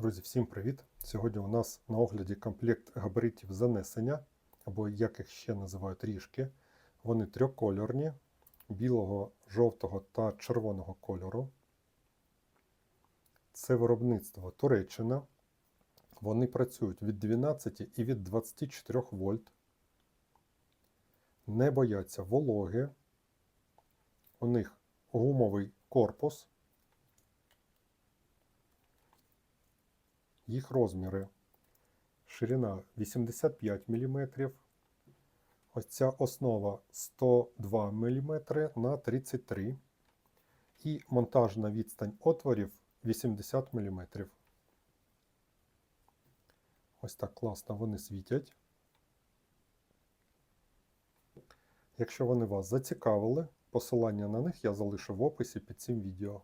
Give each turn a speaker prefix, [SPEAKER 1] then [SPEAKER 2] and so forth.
[SPEAKER 1] Друзі, всім привіт! Сьогодні у нас на огляді комплект габаритів занесення, або як їх ще називають ріжки. Вони трьохкольорні, білого, жовтого та червоного кольору. Це виробництво Туреччина. Вони працюють від 12 і від 24 вольт. Не бояться вологи. У них гумовий корпус. Їх розміри. Ширина 85 мм. Ось ця основа 102 мм на 33 і монтажна відстань отворів 80 мм. Ось так класно вони світять. Якщо вони вас зацікавили, посилання на них я залишу в описі під цим відео.